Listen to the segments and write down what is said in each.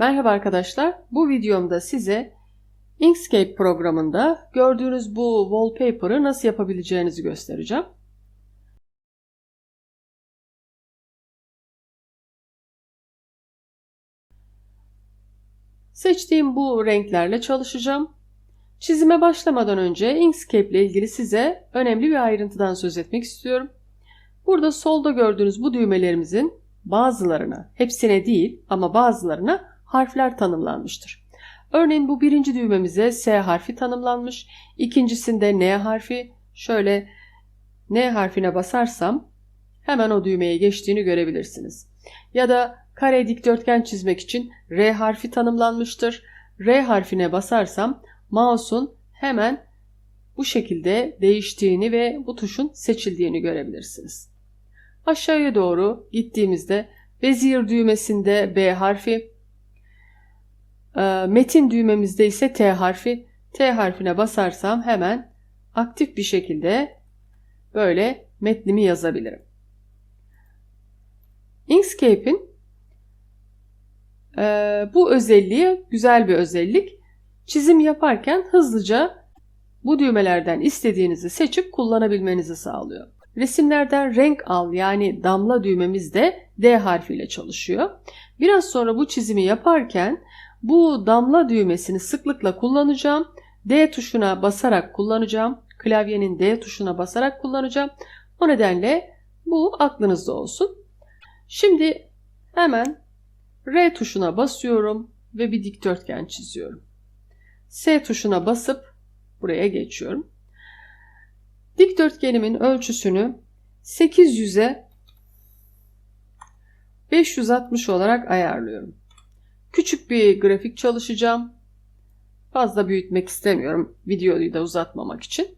Merhaba arkadaşlar. Bu videomda size Inkscape programında gördüğünüz bu wallpaper'ı nasıl yapabileceğinizi göstereceğim. Seçtiğim bu renklerle çalışacağım. Çizime başlamadan önce Inkscape ile ilgili size önemli bir ayrıntıdan söz etmek istiyorum. Burada solda gördüğünüz bu düğmelerimizin bazılarına, hepsine değil ama bazılarına harfler tanımlanmıştır. Örneğin bu birinci düğmemize S harfi tanımlanmış. İkincisinde N harfi. Şöyle N harfine basarsam hemen o düğmeye geçtiğini görebilirsiniz. Ya da kare dikdörtgen çizmek için R harfi tanımlanmıştır. R harfine basarsam mouse'un hemen bu şekilde değiştiğini ve bu tuşun seçildiğini görebilirsiniz. Aşağıya doğru gittiğimizde Bezier düğmesinde B harfi, metin düğmemizde ise T harfi. T harfine basarsam hemen aktif bir şekilde böyle metnimi yazabilirim. Inkscape'in e, bu özelliği güzel bir özellik. Çizim yaparken hızlıca bu düğmelerden istediğinizi seçip kullanabilmenizi sağlıyor. Resimlerden renk al yani damla düğmemiz de D harfiyle çalışıyor. Biraz sonra bu çizimi yaparken bu damla düğmesini sıklıkla kullanacağım. D tuşuna basarak kullanacağım. Klavyenin D tuşuna basarak kullanacağım. O nedenle bu aklınızda olsun. Şimdi hemen R tuşuna basıyorum ve bir dikdörtgen çiziyorum. S tuşuna basıp buraya geçiyorum. Dikdörtgenimin ölçüsünü 800'e 560 olarak ayarlıyorum. Küçük bir grafik çalışacağım. Fazla büyütmek istemiyorum videoyu da uzatmamak için.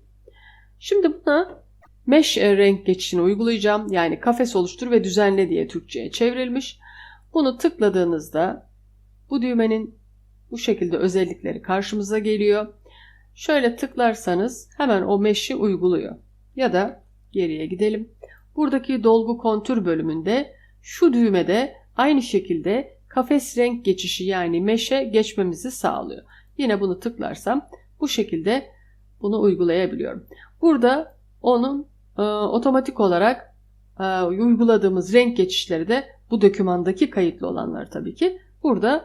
Şimdi buna mesh renk geçişini uygulayacağım. Yani kafes oluştur ve düzenle diye Türkçe'ye çevrilmiş. Bunu tıkladığınızda bu düğmenin bu şekilde özellikleri karşımıza geliyor. Şöyle tıklarsanız hemen o mesh'i uyguluyor. Ya da geriye gidelim. Buradaki dolgu kontür bölümünde şu düğmede aynı şekilde kafes renk geçişi yani meşe geçmemizi sağlıyor. Yine bunu tıklarsam bu şekilde bunu uygulayabiliyorum. Burada onun e, otomatik olarak e, uyguladığımız renk geçişleri de bu dokümandaki kayıtlı olanlar tabii ki burada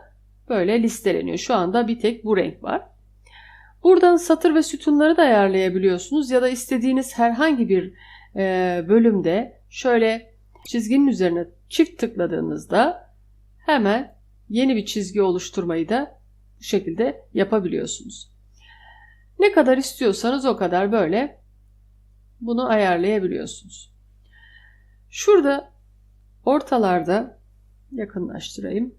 böyle listeleniyor. Şu anda bir tek bu renk var. Buradan satır ve sütunları da ayarlayabiliyorsunuz ya da istediğiniz herhangi bir e, bölümde şöyle çizginin üzerine çift tıkladığınızda hemen yeni bir çizgi oluşturmayı da bu şekilde yapabiliyorsunuz. Ne kadar istiyorsanız o kadar böyle bunu ayarlayabiliyorsunuz. Şurada ortalarda yakınlaştırayım.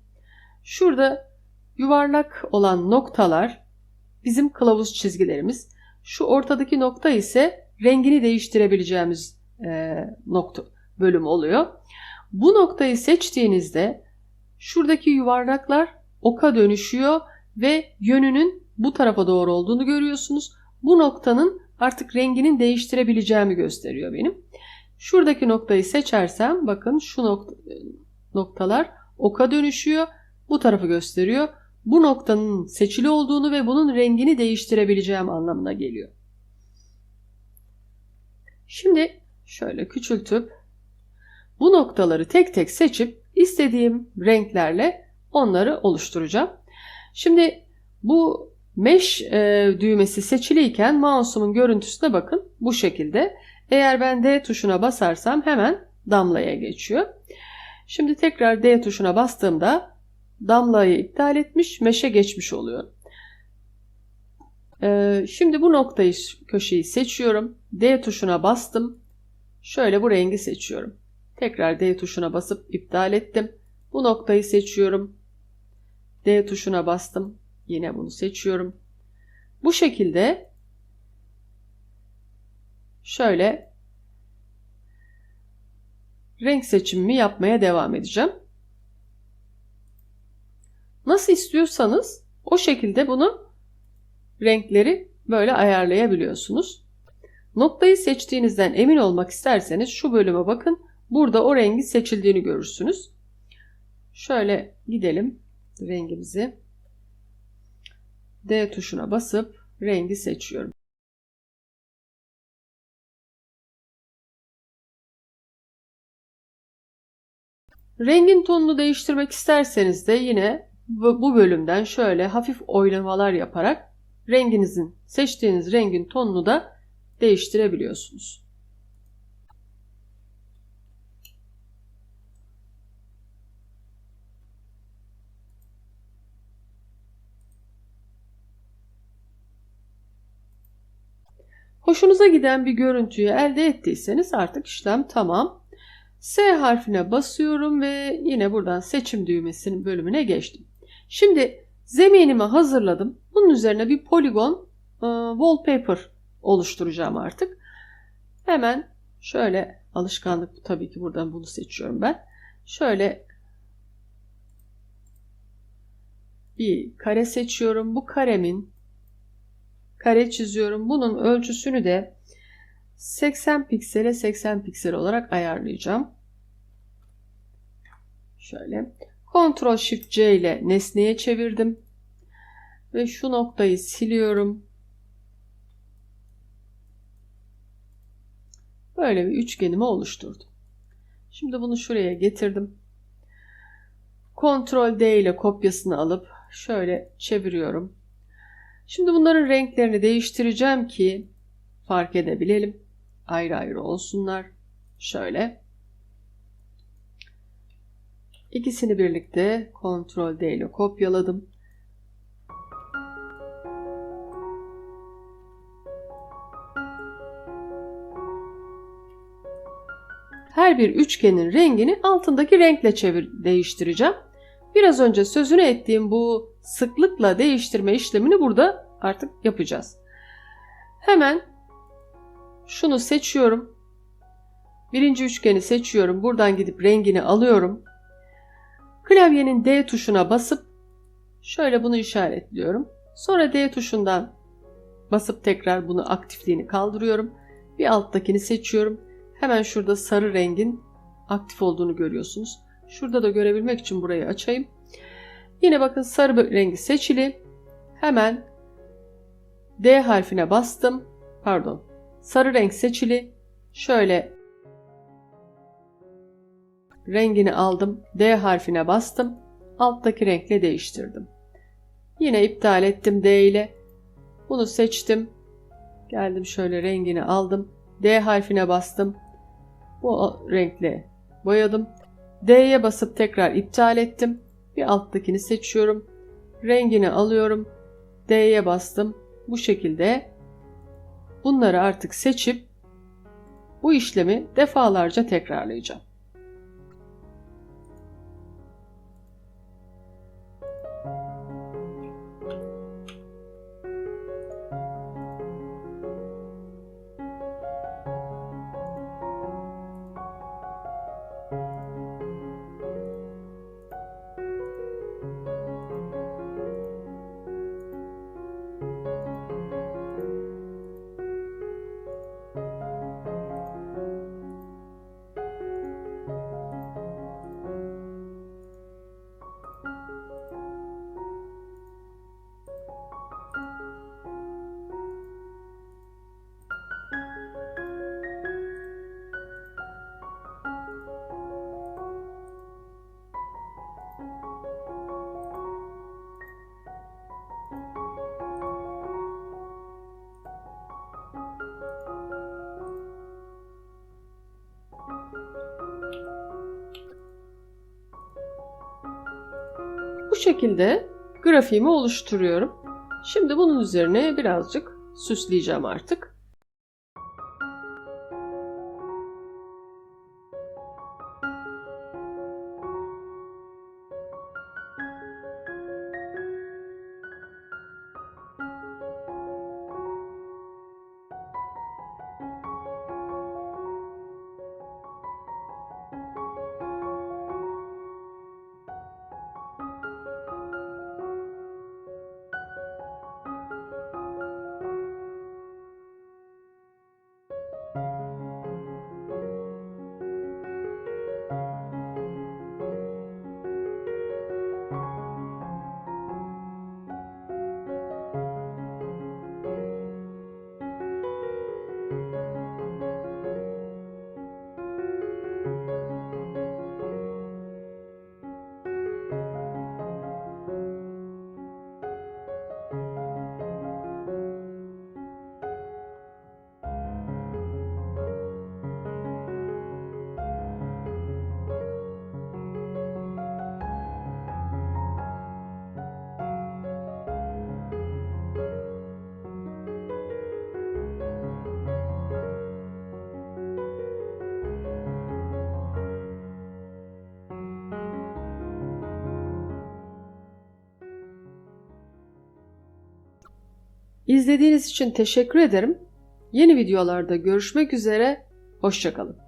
Şurada yuvarlak olan noktalar bizim kılavuz çizgilerimiz. Şu ortadaki nokta ise rengini değiştirebileceğimiz e, nokta bölüm oluyor. Bu noktayı seçtiğinizde şuradaki yuvarlaklar oka dönüşüyor ve yönünün bu tarafa doğru olduğunu görüyorsunuz. Bu noktanın artık renginin değiştirebileceğimi gösteriyor benim. Şuradaki noktayı seçersem bakın şu nokta, noktalar oka dönüşüyor. Bu tarafı gösteriyor. Bu noktanın seçili olduğunu ve bunun rengini değiştirebileceğim anlamına geliyor. Şimdi şöyle küçültüp bu noktaları tek tek seçip istediğim renklerle onları oluşturacağım. Şimdi bu mesh e, düğmesi seçiliyken mouse'umun görüntüsüne bakın bu şekilde. Eğer ben D tuşuna basarsam hemen damlaya geçiyor. Şimdi tekrar D tuşuna bastığımda damlayı iptal etmiş, meşe geçmiş oluyor. Ee, şimdi bu noktayı köşeyi seçiyorum. D tuşuna bastım. Şöyle bu rengi seçiyorum. Tekrar D tuşuna basıp iptal ettim. Bu noktayı seçiyorum. D tuşuna bastım. Yine bunu seçiyorum. Bu şekilde şöyle renk seçimimi yapmaya devam edeceğim. Nasıl istiyorsanız o şekilde bunu renkleri böyle ayarlayabiliyorsunuz. Noktayı seçtiğinizden emin olmak isterseniz şu bölüme bakın. Burada o rengi seçildiğini görürsünüz. Şöyle gidelim. rengimizi. D tuşuna basıp rengi seçiyorum. Rengin tonunu değiştirmek isterseniz de yine bu bölümden şöyle hafif oynamalar yaparak renginizin seçtiğiniz rengin tonunu da değiştirebiliyorsunuz. Hoşunuza giden bir görüntüyü elde ettiyseniz artık işlem tamam. S harfine basıyorum ve yine buradan seçim düğmesinin bölümüne geçtim. Şimdi zeminimi hazırladım. Bunun üzerine bir poligon e, wallpaper oluşturacağım artık. Hemen şöyle alışkanlık tabii ki buradan bunu seçiyorum ben. Şöyle bir kare seçiyorum. Bu karemin kare çiziyorum. Bunun ölçüsünü de 80 piksele 80 piksel olarak ayarlayacağım. Şöyle. Ctrl Shift C ile nesneye çevirdim. Ve şu noktayı siliyorum. Böyle bir üçgenimi oluşturdum. Şimdi bunu şuraya getirdim. Ctrl D ile kopyasını alıp şöyle çeviriyorum. Şimdi bunların renklerini değiştireceğim ki fark edebilelim. Ayrı ayrı olsunlar. Şöyle. İkisini birlikte Ctrl D ile kopyaladım. Her bir üçgenin rengini altındaki renkle çevir değiştireceğim. Biraz önce sözünü ettiğim bu sıklıkla değiştirme işlemini burada artık yapacağız. Hemen şunu seçiyorum. Birinci üçgeni seçiyorum. Buradan gidip rengini alıyorum. Klavyenin D tuşuna basıp şöyle bunu işaretliyorum. Sonra D tuşundan basıp tekrar bunu aktifliğini kaldırıyorum. Bir alttakini seçiyorum. Hemen şurada sarı rengin aktif olduğunu görüyorsunuz. Şurada da görebilmek için burayı açayım. Yine bakın sarı rengi seçili. Hemen D harfine bastım. Pardon. Sarı renk seçili. Şöyle rengini aldım. D harfine bastım. Alttaki renkle değiştirdim. Yine iptal ettim D ile. Bunu seçtim. Geldim şöyle rengini aldım. D harfine bastım. Bu renkle boyadım. D'ye basıp tekrar iptal ettim. Bir alttakini seçiyorum. Rengini alıyorum. D'ye bastım. Bu şekilde bunları artık seçip bu işlemi defalarca tekrarlayacağım. Şekilde grafiğimi oluşturuyorum. Şimdi bunun üzerine birazcık süsleyeceğim artık. İzlediğiniz için teşekkür ederim. Yeni videolarda görüşmek üzere. Hoşçakalın.